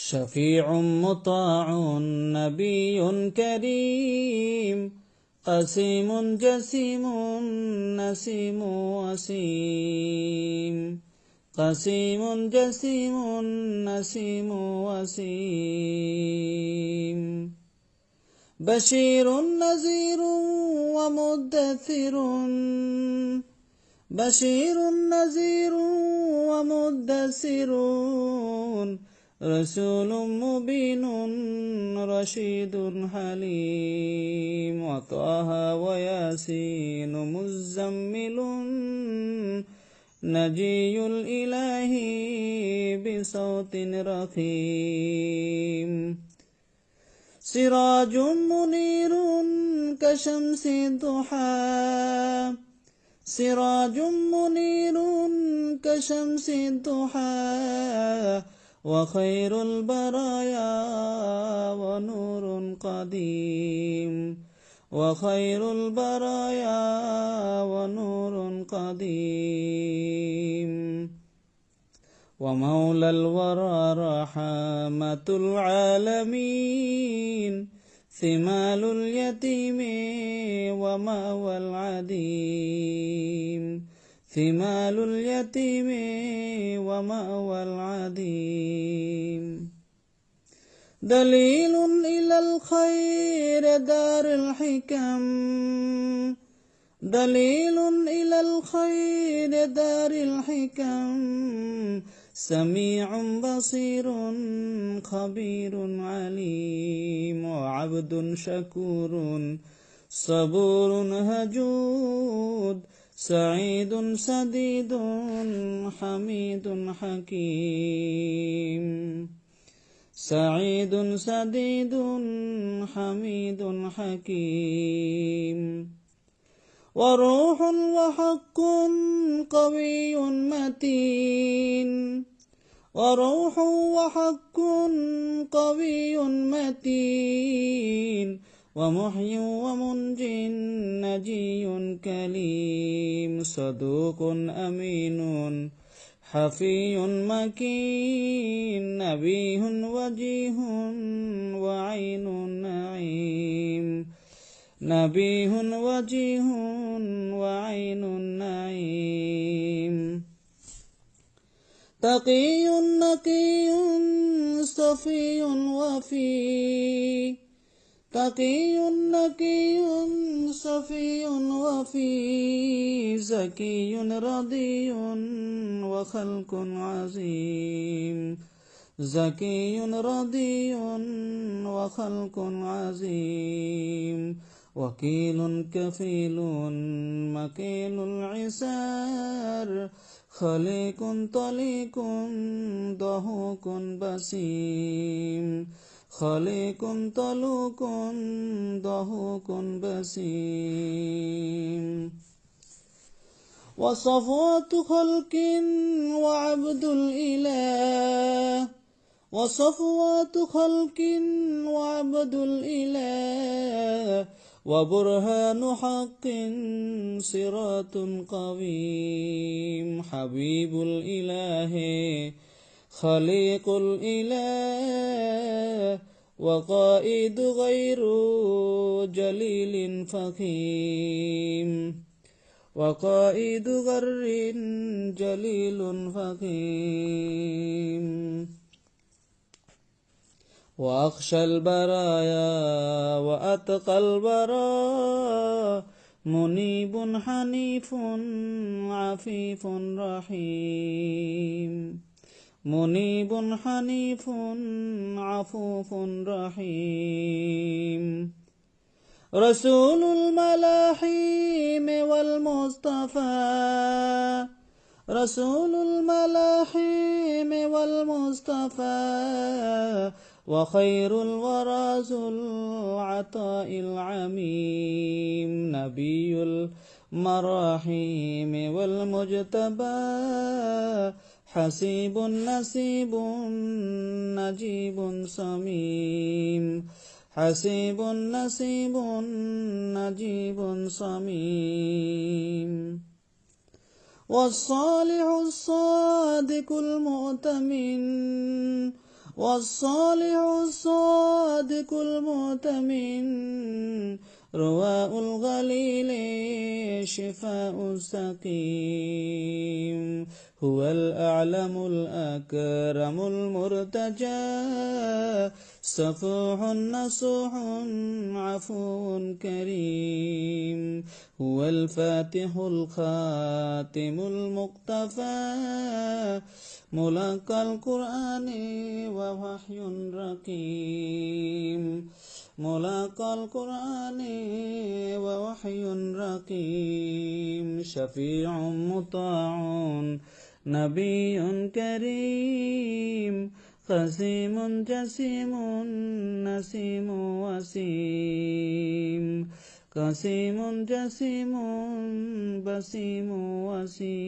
شفيع مطاع نبي كريم قسيم جسيم نسيم وسيم قسيم جسيم نسيم وسيم. بشير نذير ومدثر بشير نذير ومدثر. رسول مبين رشيد حليم وطه وياسين مزمل نجي الإله بصوت رخيم سراج منير كشمس الضحى سراج منير كشمس الضحى وخير البرايا ونور قديم. وخير البرايا ونور قديم. ومولى الورى رحمة العالمين. ثمال اليتيم ومأوى العديم. ثمال اليتيم ومأوى العديم دليل إلى الخير دار الحكم. دليل إلى الخير دار الحكم. سميع بصير خبير عليم. وعبد شكور صبور هجود سعيد سديد حميد حكيم. سعيد سديد حميد حكيم. وروح وحق قوي متين. وروح وحق قوي متين. ومحي ومنج نجي كليم صدوق أمين حفي مكين نبيه وجيه وعين نعيم. نبيه وجيه وعين نعيم. تقي نقي صفي وفي. تقي نقي صفي وفي زكي رضي وخلق عظيم. زكي رضي وخلق عظيم. وكيل كفيل مكيل العسار. خليق طليق ضهوك بسيم. خليق طلوق ضهوك بسيم. وصفوة خلق وعبد الإله. وصفوة خلق وعبد الإله. وبرهان حق صراط قويم. حبيب الإله خليق الإله. وقائد غير جليل فخيم وقائد غر جليل فخيم وأخشى البرايا وأتقى البراء منيب حنيف عفيف رحيم. منيب حنيف عفوف رحيم. رسول الملاحيم والمصطفى. رسول الملاحيم والمصطفى. وخير الورى ذو العطاء العميم. نبي المراحيم والمجتبى. حسيب نسيب نجيب صميم. حسيب نسيب نجيب صميم. والصالح الصادق المؤتمن. والصالح الصادق المؤتمن. رواء الغليل شفاء السقيم. هو الأعلم الأكرم المرتجى. صفوح نصوح عفو كريم. هو الفاتح الخاتم المقتفى. ملقى القرآن ووحي رقيم. ملاقى القرآن ووحي رقيم. شفيع مطاع نبي كريم قسيم جسيم نسيم وسيم قسيم جسيم بسيم وسيم